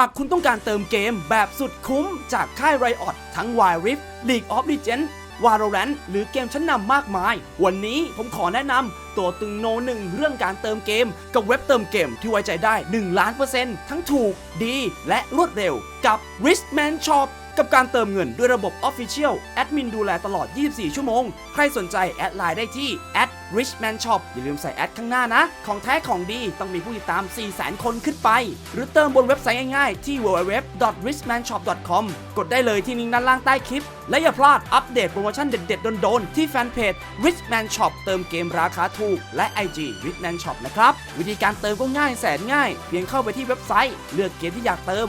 ากคุณต้องการเติมเกมแบบสุดคุ้มจากค่าย Riot ทั้ง w i Rift League of Legends Valorant หรือเกมชั้นนำมากมาย วันนี้ผมขอแนะนำตัวตึงโนหนึ่งเรื่องการเติมเกม กับเว็บเติมเกมที่ไว้ใจได้ 1 ล้านเปอร์เซ็นต์ทั้งถูกดีและรวดเร็วกับ Richman Shop กับการเติมเงินด้วยระบบ Official แอดมินดูแลตลอด 24 ชั่วโมง ใครสนใจแอดไลน์ได้ที่ @richman shop อย่าลืมใส่แอดข้างหน้านะ ของแท้ของดีต้องมีผู้ติดตาม 400,000 คนขึ้นไป หรือเติมบนเว็บไซต์ง่ายๆ ที่ www.richmanshop.com กดได้เลยที่ลิงก์ด้านล่างใต้คลิป และอย่าพลาดอัปเดตโปรโมชั่นเด็ดๆโดนๆที่แฟนเพจ richman shop เติมเกมราคาถูก และ IG richman shop นะครับวิธีการเติมก็ง่ายแสนง่าย เพียงเข้าไปที่เว็บไซต์ เลือกเกมที่อยากเติม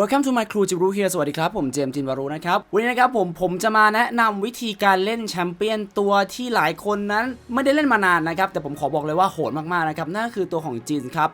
Welcome to my crew จิรูเฮียสวัสดีครับผมเจมส์จินวารุนะครับ วันนี้นะครับผมผมจะมาแนะนำวิธีการเล่นแชมเปี้ยนตัวที่หลายคนนั้น ไม่ได้เล่นมานานนะครับ แต่ผมขอบอกเลยว่าโหดมากๆนะครับนั่นคือตัวของจินครับ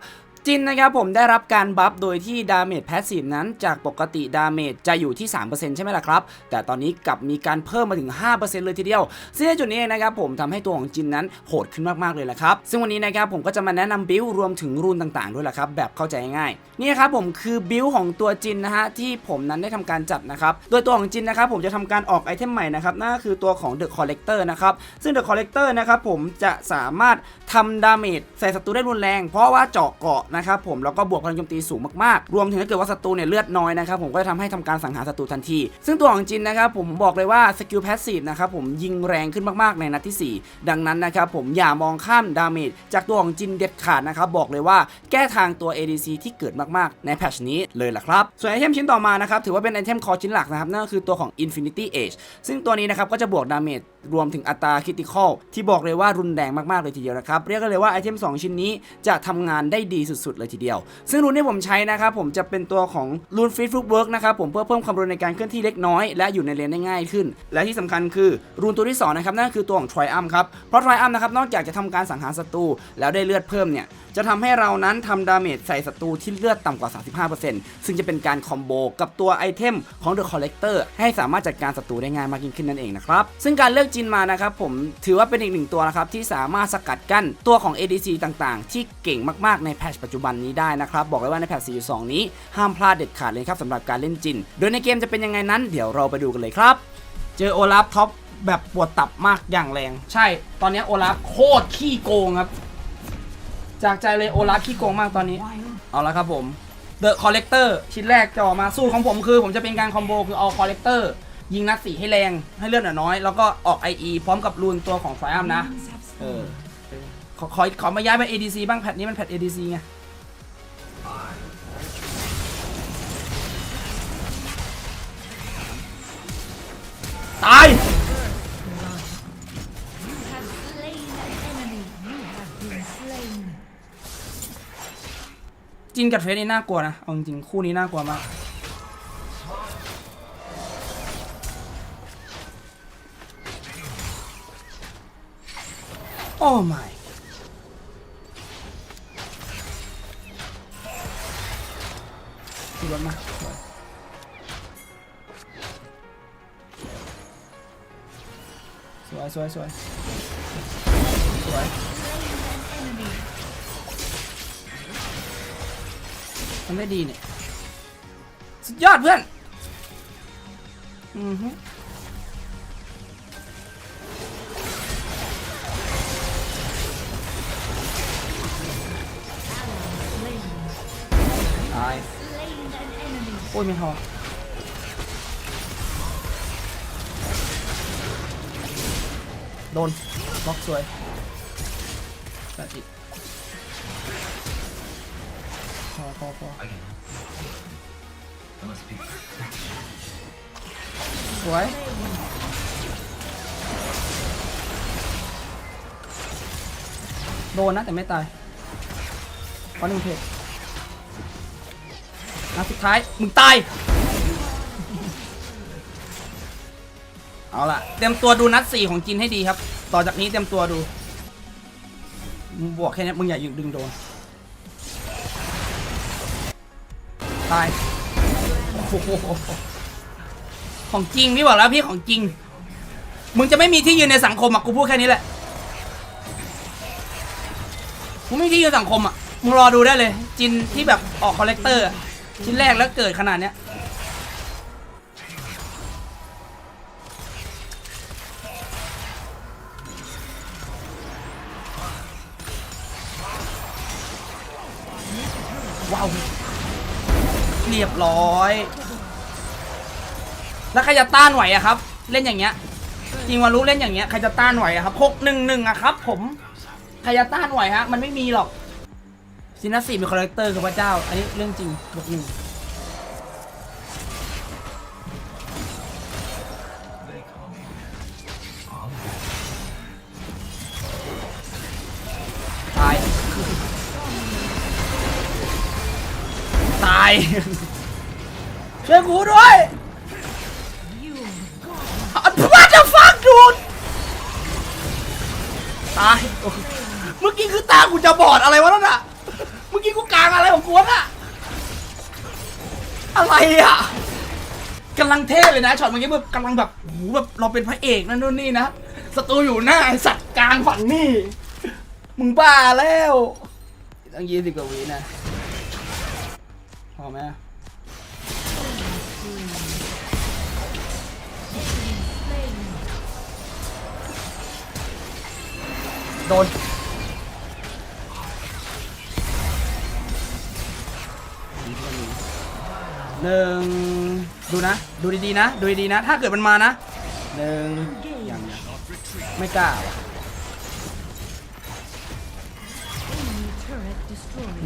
จินนะครับผมได้รับการบัฟโดยที่ดาเมจแพสซีฟนั้นจากปกติดาเมจจะอยู่ที่ 3%ใช่ไหมล่ะครับ แต่ตอนนี้กลับมีการเพิ่มมาถึง 5%เลยทีเดียว ซึ่งในจุดนี้นะครับผมทำให้ตัวของจินนั้นโหดขึ้นมาก ๆ เลยละครับ ซึ่งวันนี้นะครับผมก็จะมาแนะนำบิลรวมถึงรูนต่าง ๆ ด้วยแหละครับ แบบเข้าใจง่ายๆนี่ครับผมคือบิลของตัวจินนะฮะที่ผมนั้นได้ทำการจัดนะครับโดยตัวของจินนะครับผมจะทำการออกไอเทมใหม่นะครับนั่นก็คือตัวของ The Collector นะครับซึ่ง The Collector นะครับผมจะสามารถทำดาเมจใส่ศัตรูได้รุนแรง เพราะว่าเจาะเกาะนะครับผมแล้วก็บวกพลังโจมตีสูงมากๆ รวมถึงถ้าเกิดว่าศัตรูเนี่ยเลือดน้อยนะครับผมก็จะทำให้ทำการสังหารศัตรูทันที ซึ่งตัวของจินนะครับผมบอกเลยว่าสกิลแพสซีฟนะครับผมยิงแรงขึ้นมากๆในนัดทีสี่ 4 ดังนั้นนะครับผมอย่ามองข้ามดาเมจจากตัวของจินเด็ดขาดนะครับบอกเลยว่าแก้ทางตัว ADC ที่เกิดมากๆ ในแพทชนี้เลยล่ะครับ ส่วนไอเทมชิ้นต่อมานะครับถือว่าเป็นไอเทมคอชิ้นหลักนะครับนั่นก็คือตัวของ Infinity Age ซึ่งตัวนี้นะครับก็จะบวกดาเมจ รวมถึงอัตราคริติคอลที่บอกเลยว่ารุนแรงมากๆเลยทีเดียวนะครับ เรียกกันเลยว่าไอเทม2 ชิ้นนี้จะทำงานได้ดีสุดๆ เลยทีเดียว ซึ่งรูนที่ผมใช้นะครับผมจะเป็นตัวของรูนฟิตฟุตเวิร์กนะครับผมเพื่อเพิ่มความเร็วในการเคลื่อนที่เล็กน้อย และอยู่ในเลนได้ง่ายขึ้น และที่สำคัญคือรูนตัวที่สองนะครับนั่นคือตัวของ Triumph ครับเพราะ Triumph นะครับนอกจากจะทำการสังหารศัตรูแล้วได้เลือดเพิ่มเนี่ย จะทำให้เรานั้นทำดาเมจใส่ศัตรูที่เลือดต่ำกว่า 35%ซึ่งจะเป็นการคอมโบกับตัวไอเทมของ The Collector ให้สามารถจัดการศัตรูได้ง่ายมากยิ่งขึ้นนั่นเองนะครับ ซึ่งการเลือกจินมานะครับผมถือว่าเป็นอีกหนึ่งตัวนะครับที่สามารถสกัดกั้นตัวของ ADC ต่างๆ ที่เก่งมากๆในแพทชปัจจุบันนี้ได้นะครับบอกเลยว่าในแพท4.2 นี้ห้ามพลาดเด็ดขาดเลยครับสำหรับการเล่นจิน โดยในเกมจะเป็นยังไงนั้นเดี๋ยวเราไปดูกันเลยครับ เจอโอลาฟท็อปแบบปวดตับมากอย่างแรง ใช่ ตอนนี้โอลาฟโคตรขี้โกงครับ จากใจเลยโอลาฟขี้โกงมากตอนนี้ เอาละครับผม The Collector ชิ้นแรกจะออกมาสู้ของผมคือ ผมจะเป็นการคอมโบคือเอา Collector ยิงนัดสีให้แรงให้เลือดหน่อยน้อย แล้วก็ออก IE พร้อมกับรูนตัวของ Triumph นะ เออ ขอขอขอมาย้ายไป ADC บ้างแพทนี้มันแพท ADC ไงตาย จินกับเฟสนี่น่ากลัวนะเอาจริงคู่นี้น่ากลัวมากโอ้ไม่ขี่รถมาสวยสวยสวยสวย ทำได้ดีเนี่ย สุดยอดเพื่อน อือฮึตาย Slain an enemy. โอ้ยไม่พอโดนบล็อกสวยตัดอีก พอพอพอสวยโดนนะแต่ไม่ตายเพราะหนึ่งเพจนัดสุดท้าย มึงตาย เอาล่ะ เตรียมตัวดูนัดสี่ของจินให้ดีครับ ต่อจากนี้เตรียมตัวดูมึงบวกแค่นี้มึงอย่ายิงดึงโดน ตายโอ้โหของจริงพี่บอกแล้วพี่ของจริง มึงจะไม่มีที่ยืนในสังคมอะกูพูดแค่นี้แหละมึงไม่มีที่ยืนสังคมอะมึงรอดูได้เลย จินที่แบบออกคอลเลกเตอร์ชิ้นแรกแล้วเกิดขนาดเนี้ยว้าว เรียบร้อย แล้วใครจะต้านไหวอะครับ เล่นอย่างเงี้ยจริงวารู้เล่นอย่างเงี้ยใครจะต้านไหวอะครับหกหนึ่งหนึ่งอะครับ ผมใครจะต้านไหวฮะ มันไม่มีหรอกซินาสีเป็นคอลเลกเตอร์คือพระเจ้า อันนี้เรื่องจริงบวกหนึ่งตาย ตาย กูด้วย What the fuck dude ตายเมื่อกี้คือตากูจะบอดอะไรวะนั่นอะเมื่อกี้กูกลางอะไรของกูวะน่ะ อะไรอะกำลังเท่เลยนะช็อตเมื่อกี้แบบกำลังแบบโอ้โหแบบเราเป็นพระเอกนั่นนู่นนี่นะศัตรูอยู่หน้าไอ้สัตว์กลางฝั่งนี่ มึงบ้าแล้วตั้งยี่สิบกว่าวินะพอไหม โดน หนึ่งดูนะ ดูดีๆนะ ดูดีๆนะ ถ้าเกิดมันมานะหนึ่งยังยังไม่กล้าว่ะ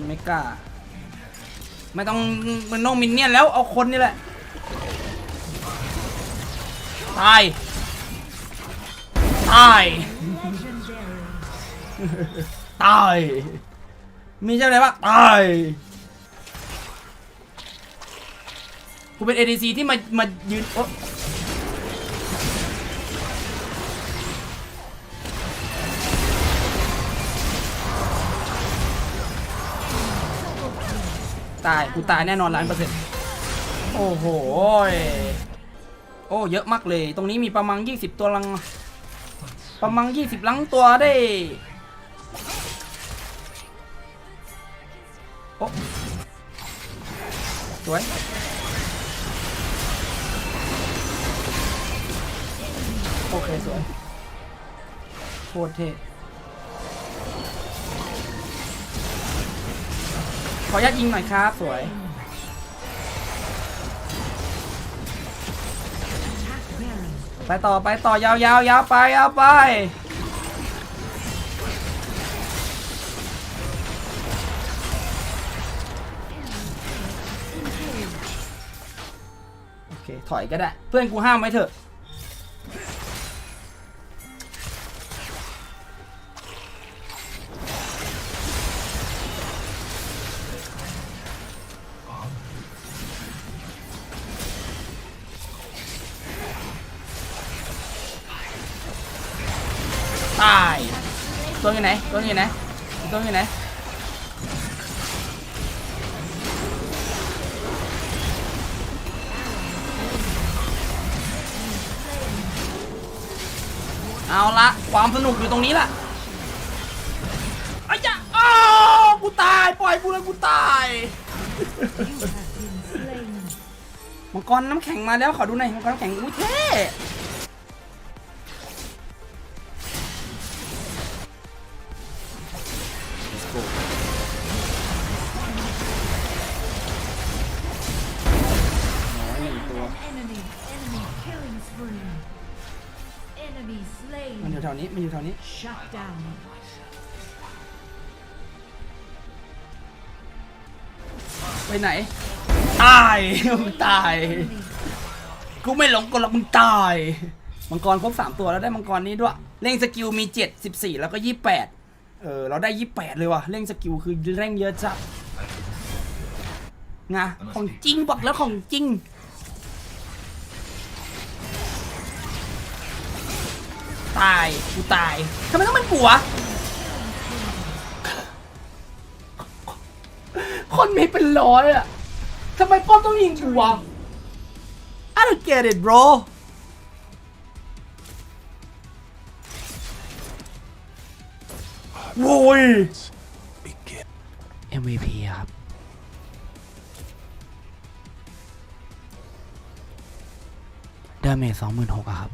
ไม่กล้า ไม่ต้องมันน้องมินเนี่ยนแล้วเอาคนนี่แหละ ตาย ตาย ตาย มีใช่ไหมว่าตายกูเป็น ADC ที่มา มายืนโอ๊ะตาย กูตายแน่นอนล้านเปอร์เซ็นต์โอ้โห โอ้เยอะมากเลย ตรงนี้มีประมาณ20 ตัวลัง ประมาณ20ลังตัวได้โอ้สวยโอเคสวยโคตรเท่ขออนุญาตยิงหน่อยครับ สวย ไปต่อไปต่อยาวยาวยาวไปยาวไปโอเคถอยก็ได้ เพื่อนกูห้ามไว้เถอะ ตายตัวอยู่ไหนตัวอยู่ไหนตัวอยู่ไหนเอาละความสนุกอยู่ตรงนี้ละไอ้ยะอ้าวกูตาย ปล่อยกูเลยกูตายมังกรน้ำแข็งมาแล้วขอดูหน่อยมังกรน้ำแข็งอุ้ยเท่ enemy. Enemy killing spree. Enemy มันอ slain. ยู่แถวนี้ มันอยู่แถวนี้ Shut down. ไปไหน ตาย มึงตาย Enemy. กูไม่หลงกลหรอกมึงตาย มังกรครบสามตัวแล้วได้มังกรนี้ด้วย เร่งสกิลมีเจ็ดสิบสี่แล้วก็ยี่แปดเออ เราได้ยี่แปดเลยว่ะ เร่งสกิลคือเร่งเยอะจัดไงของจริงบอกแล้วของจริง ตาย กูตายทำไมต้องเป็นกูวะคนมีเป็นร้อยอะทำไมป้อมต้องยิงกูวะ I don't get it bro โว้ย MVP ครับเดาเมจสองหมื่นหกครับ